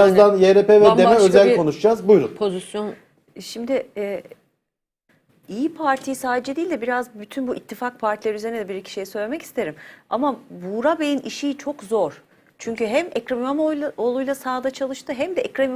Birazdan YRP ve Bambaşka DEM'e özel bir- konuşacağız. Buyurun. pozisyon Şimdi e, İyi Parti sadece değil de biraz bütün bu ittifak partileri üzerine de bir iki şey söylemek isterim. Ama Buğra Bey'in işi çok zor. Çünkü hem Ekrem İmamoğlu'yla sahada çalıştı hem de Ekrem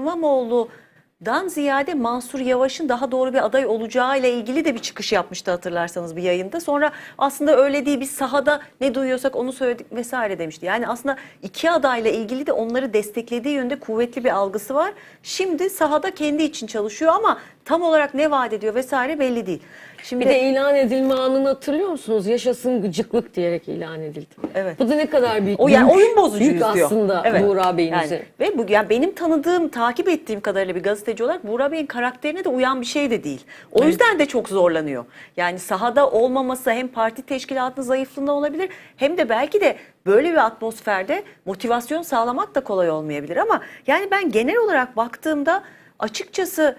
İmamoğlu'dan ziyade Mansur Yavaş'ın daha doğru bir aday olacağı ile ilgili de bir çıkış yapmıştı hatırlarsanız bir yayında. Sonra aslında öyle değil biz sahada ne duyuyorsak onu söyledik vesaire demişti. Yani aslında iki adayla ilgili de onları desteklediği yönde kuvvetli bir algısı var. Şimdi sahada kendi için çalışıyor ama tam olarak ne vaat ediyor vesaire belli değil. Şimdi bir de ilan edilme anını hatırlıyor musunuz? Yaşasın gıcıklık diyerek ilan edildi. Evet. Bu da ne kadar büyük. O yani oyun bozucuyuz büyük diyor. aslında Evet. Buğra Bey'in yani. Ve bu yani benim tanıdığım, takip ettiğim kadarıyla bir gazeteci olarak Buğra Bey'in karakterine de uyan bir şey de değil. O yüzden de çok zorlanıyor. Yani sahada olmaması hem parti teşkilatının zayıflığında olabilir hem de belki de böyle bir atmosferde motivasyon sağlamak da kolay olmayabilir ama yani ben genel olarak baktığımda açıkçası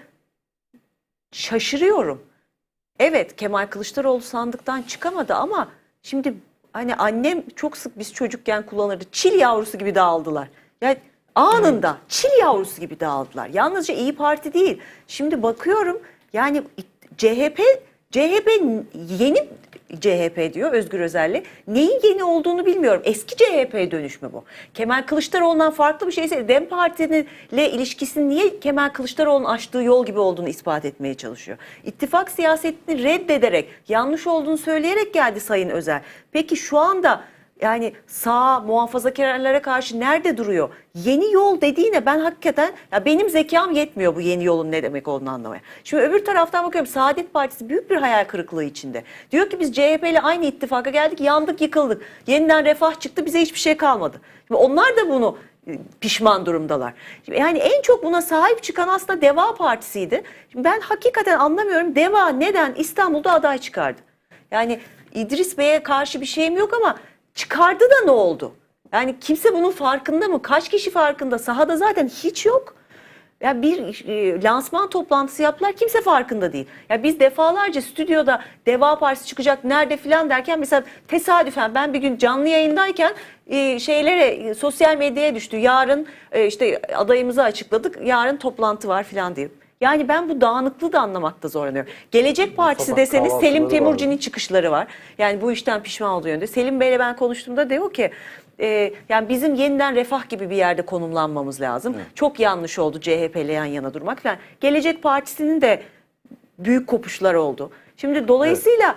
şaşırıyorum. Evet Kemal Kılıçdaroğlu sandıktan çıkamadı ama şimdi hani annem çok sık biz çocukken kullanırdı. Çil yavrusu gibi dağıldılar. Yani anında çil yavrusu gibi dağıldılar. Yalnızca İyi Parti değil. Şimdi bakıyorum yani CHP CHP yeni CHP diyor Özgür Özel'le. Neyin yeni olduğunu bilmiyorum. Eski CHP dönüşmü bu. Kemal Kılıçdaroğlu'ndan farklı bir şeyse DEM Parti'ninle ilişkisinin niye Kemal Kılıçdaroğlu'nun açtığı yol gibi olduğunu ispat etmeye çalışıyor. İttifak siyasetini reddederek, yanlış olduğunu söyleyerek geldi Sayın Özel. Peki şu anda yani sağ muhafazakarlara karşı nerede duruyor? Yeni yol dediğine ben hakikaten ya benim zekam yetmiyor bu yeni yolun ne demek olduğunu anlamaya. Şimdi öbür taraftan bakıyorum Saadet Partisi büyük bir hayal kırıklığı içinde. Diyor ki biz CHP ile aynı ittifaka geldik, yandık, yıkıldık. Yeniden refah çıktı, bize hiçbir şey kalmadı. Şimdi onlar da bunu e, pişman durumdalar. Şimdi Yani en çok buna sahip çıkan aslında Deva Partisi'ydi. Şimdi ben hakikaten anlamıyorum Deva neden İstanbul'da aday çıkardı? Yani İdris Bey'e karşı bir şeyim yok ama çıkardı da ne oldu? Yani kimse bunun farkında mı? Kaç kişi farkında? Sahada zaten hiç yok. Ya bir e, lansman toplantısı yaptılar kimse farkında değil. Ya biz defalarca stüdyoda Deva Partisi çıkacak nerede filan derken mesela tesadüfen ben bir gün canlı yayındayken e, şeylere e, sosyal medyaya düştü. Yarın e, işte adayımızı açıkladık. Yarın toplantı var filan diye. Yani ben bu dağınıklığı da anlamakta zorlanıyorum. Gelecek Partisi sabah deseniz Selim Temurci'nin çıkışları var. Yani bu işten pişman olduğu yönde. Selim Bey'le ben konuştuğumda diyor ki e, yani bizim yeniden refah gibi bir yerde konumlanmamız lazım. Çok yanlış oldu CHP ile yan yana durmak falan. Gelecek Partisi'nin de büyük kopuşlar oldu. Şimdi dolayısıyla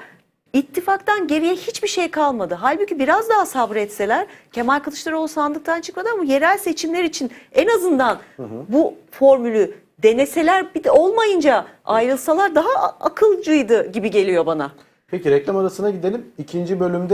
ittifaktan geriye hiçbir şey kalmadı. Halbuki biraz daha sabretseler Kemal Kılıçdaroğlu sandıktan çıkmadı ama yerel seçimler için en azından bu formülü deneseler bir de olmayınca ayrılsalar daha akılcıydı gibi geliyor bana. Peki reklam arasına gidelim. İkinci bölümde